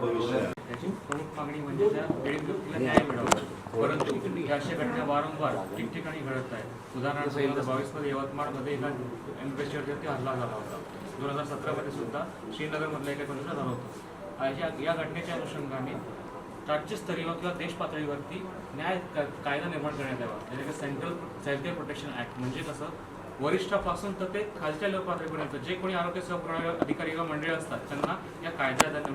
भविष्य त्याची प्रमुख मागणी म्हणजे त्या पीडित व्यक्तीला न्याय मिळावा. परंतु ह्या अशा घटना वारंवार ठिकठिकाणी घडत आहेत उदाहरणार्थ दोन हजार बावीसमध्ये यवतमाळमध्ये एका एम्बेसिडरवरती हल्ला झाला होता. दोन हजार सतरामध्ये सुद्धा श्रीनगरमधल्या एका घटना झाला होता. अशा या घटनेच्या अनुषंगाने राज्यस्तरीय किंवा देश पातळीवरती न्याय कायदा निर्माण करण्यात यावा. त्याचे सेंट्रल चाइल्ड प्रोटेक्शन ऍक्ट म्हणजे कसं? वरिष्ठापासून तर ते खालच्या लोक जे कोणी आरोग्य सेवा पुरवणारे अधिकारी किंवा मंडळी असतात त्यांना या कायद्यात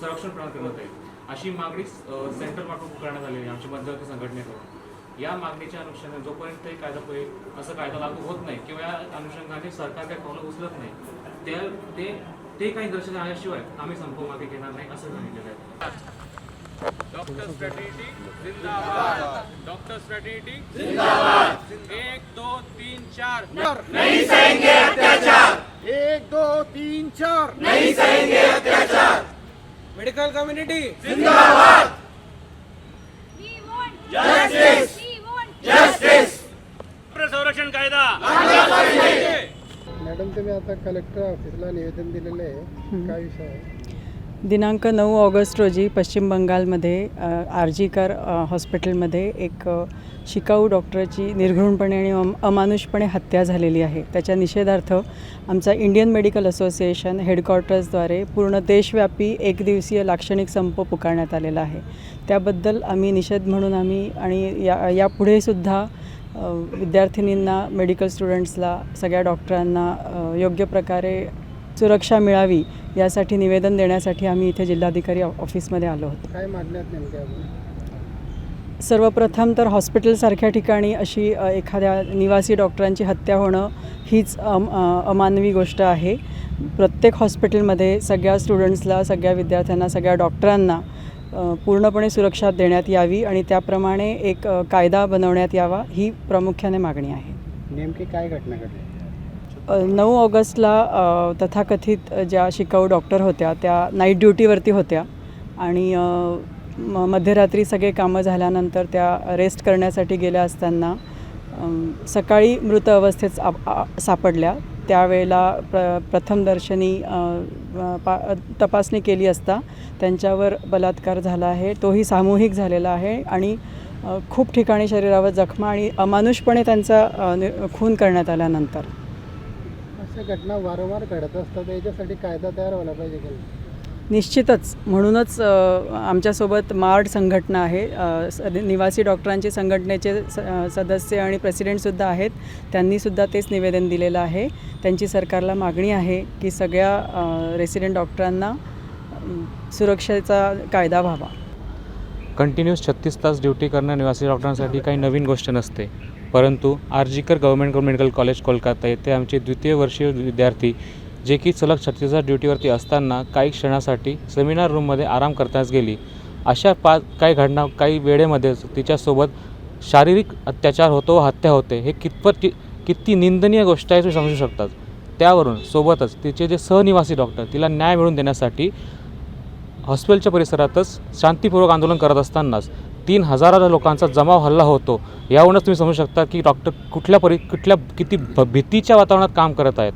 संरक्षण प्रदान करण्यात येईल अशी मागणी सेंटर मार्फत करण्यात आलेली आहे आमच्या मध्यवर्ती संघटनेकडून. या मागणीच्या अनुषंगाने जोपर्यंत हे कायदा पुढे- असं कायदा लागू होत नाही किंवा या अनुषंगाने सरकार काही पावलं उचलत नाही त्या ते ते काही दर्शन आल्याशिवाय आम्ही संप मागे घेणार नाही असं सांगितलेलं आहे. डॉक्टर फ्रॅटर्निटी जिंदाबाद. डॉक्टर फ्रॅटर्निटी जिंदाबाद. एक दो तीन चार. नहीं सहेंगे अत्याचार. एक दो तीन चार. नहीं सहेंगे अत्याचार. Medical community. जिंदाबाद. Want जस्टिस संरक्षण कायदा. मॅडम तुम्ही आता कलेक्टर ऑफिसला निवेदन दिलेलं आहे. काय विषय आहे? दिनांक नऊ ऑगस्ट रोजी पश्चिम बंगालमध्ये आर जी हॉस्पिटलमध्ये एक शिकाऊ डॉक्टरची निर्घृणपणे आणि अम अमानुषपणे हत्या झालेली आहे. त्याच्या निषेधार्थ आमचा इंडियन मेडिकल असोसिएशन हेडक्वार्टर्सद्वारे पूर्ण देशव्यापी एक दिवसीय लाक्षणिक संप पुकारण्यात आलेला आहे. त्याबद्दल आम्ही निषेध म्हणून आम्ही आणि या यापुढेसुद्धा विद्यार्थिनींना मेडिकल स्टुडंट्सला सगळ्या डॉक्टरांना योग्य प्रकारे सुरक्षा मिळावी यासाठी निवेदन देण्यासाठी आम्ही इथे जिल्हाधिकारी ऑफिसमध्ये आलो होतो. काय मागण्यात सर्वप्रथम तर हॉस्पिटलसारख्या ठिकाणी अशी एखाद्या निवासी डॉक्टरांची हत्या होणं हीच अम अमानवी गोष्ट आहे. प्रत्येक हॉस्पिटलमध्ये सगळ्या स्टुडंट्सला सगळ्या विद्यार्थ्यांना सगळ्या डॉक्टरांना पूर्णपणे सुरक्षा देण्यात यावी आणि त्याप्रमाणे एक कायदा बनवण्यात यावा ही प्रामुख्याने मागणी आहे. नेमकी काय घटना घडली? नऊ ऑगस्टला तथाकथित ज्या शिकाऊ डॉक्टर होत्या त्या नाईट ड्युटीवरती होत्या. आणि म मध्यरात्री सगळे कामं झाल्यानंतर त्या रेस्ट करण्यासाठी गेल्या असताना सकाळी मृत अवस्थेत सापडल्या. त्यावेळेला प्र प्रथमदर्शनी पा तपासणी केली असता त्यांच्यावर बलात्कार झाला आहे. तोही सामूहिक झालेला आहे आणि खूप ठिकाणी शरीरावर जखमा आणि अमानुषपणे त्यांचा खून करण्यात आल्यानंतर. अशा घटना वारंवार घडत असतात याच्यासाठी कायदा तयार व्हायला पाहिजे की? निश्चितच. म्हणूनच आमच्यासोबत मार्ड संघटना आहे. निवासी डॉक्टरांचे संघटनेचे सदस्य आणि प्रेसिडेंटसुद्धा आहेत. त्यांनीसुद्धा तेच निवेदन दिलेलं आहे. त्यांची सरकारला मागणी आहे की सगळ्या रेसिडेंट डॉक्टरांना सुरक्षेचा कायदा व्हावा. कंटिन्यूस छत्तीस तास ड्युटी करणं निवासी डॉक्टरांसाठी काही नवीन गोष्ट नसते. परंतु RG Kar government medical college Kolkata येथे आमचे द्वितीय वर्षीय विद्यार्थी जे की सलग छत्तीस तास ड्युटीवरती असताना काही क्षणासाठी सेमिनार रूममध्ये आराम करताच गेली. अशा पा काही घटना काही वेळेमध्येच तिच्यासोबत शारीरिक अत्याचार होतो व हत्या होते हे कितपत किती निंदनीय गोष्ट आहे तुम्ही समजू शकतात. त्यावरून सोबतच तिचे जे सहनिवासी डॉक्टर तिला न्याय मिळवून देण्यासाठी हॉस्पिटलच्या परिसरातच शांतीपूर्वक आंदोलन करत असतानाच तीन हजाराच्या लोकांचा जमाव हल्ला होतो. यावरूनच तुम्ही समजू शकता की डॉक्टर कुठल्या परि कुठल्या किती भ भीतीच्या वातावरणात काम करत आहेत.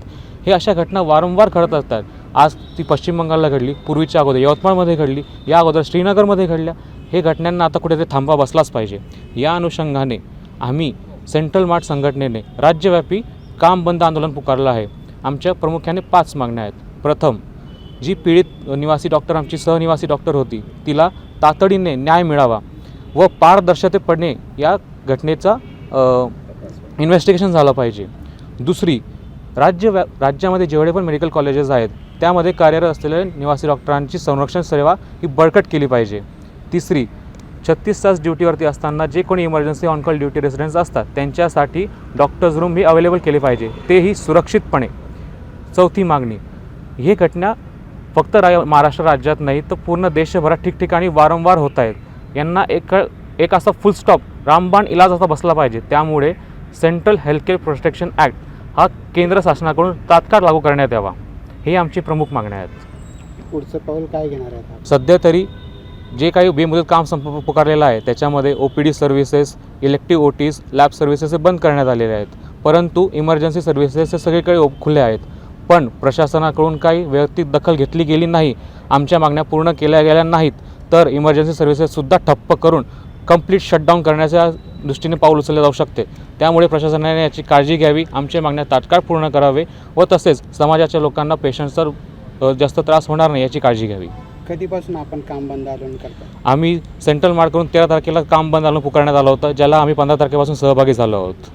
हे अशा घटना वारंवार घडत असतात. आज ती पश्चिम बंगालला घडली पूर्वीच्या अगोदर यवतमाळमध्ये घडली या अगोदर श्रीनगरमध्ये घडल्या. हे घटनांना आता कुठेतरी थांबा बसलाच पाहिजे. या अनुषंगाने आम्ही सेंट्रल मार्ट संघटनेने राज्यव्यापी काम बंद आंदोलन पुकारलं आहे. आमच्या प्रामुख्याने पाच मागण्या आहेत. प्रथम जी पीडित निवासी डॉक्टर आमची सहनिवासी डॉक्टर होती तिला तातडीने न्याय मिळावा. व पारदर्शकतेपणे या घटनेचा इन्व्हेस्टिगेशन झालं पाहिजे. दुसरी राज्य व्या राज्यामध्ये जेवढे पण मेडिकल कॉलेजेस आहेत त्यामध्ये कार्यरत असलेल्या निवासी डॉक्टरांची संरक्षण सेवा ही बळकट केली पाहिजे. तिसरी छत्तीस तास ड्युटीवरती असताना जे कोणी इमर्जन्सी ऑनकॉल ड्युटी रेसिडेंट्स असतात त्यांच्यासाठी डॉक्टर्स रूम ही अवेलेबल केली पाहिजे. तेही सुरक्षितपणे. चौथी मागणी ही घटना फक्त रा महाराष्ट्र राज्यात नाही तर पूर्ण देशभरात ठिकठिकाणी वारंवार होत आहेत. यांना एक एक असा फुल स्टॉप रामबाण इलाज असा बसला पाहिजे. त्यामुळे सेंट्रल हेल्थकेअर प्रोटेक्शन ॲक्ट हा केंद्र शासनाकडून तात्काळ लागू करण्यात यावा. हे आमची प्रमुख मागण्या आहेत. पुढचं पाऊल काय घेणार आहेत आपण? सध्या तरी जे काही बेमुदत काम संप पुकारलेलं आहे त्याच्यामध्ये O P D services elective O Ts lab services हे बंद करण्यात आलेले आहेत. परंतु इमर्जन्सी सर्व्हिसेस हे सगळीकडे खुले आहेत. पण प्रशासनाकडून काही वैयक्तिक दखल घेतली गेली नाही. आमच्या मागण्या पूर्ण केल्या गेल्या नाहीत. तर इमर्जन्सी सर्व्हिसेससुद्धा ठप्प करून कंप्लीट शटडाऊन करण्याच्या दृष्टीने पाऊल उचलले जाऊ शकते. त्यामुळे प्रशासनाने याची काळजी घ्यावी आमच्या मागण्या तात्काळ पूर्ण करावे व तसेच समाजाच्या लोकांना पेशंटचा जास्त त्रास होणार नाही याची काळजी घ्यावी. कधीपासून आपण काम बंद आंदोलन करतो? आम्ही सेंट्रल मार्ग करून तेरा तारखेला काम बंद आंदोलन पुकारण्यात आलं होतं ज्याला आम्ही पंधरा तारखेपासून सहभागी झालो आहोत.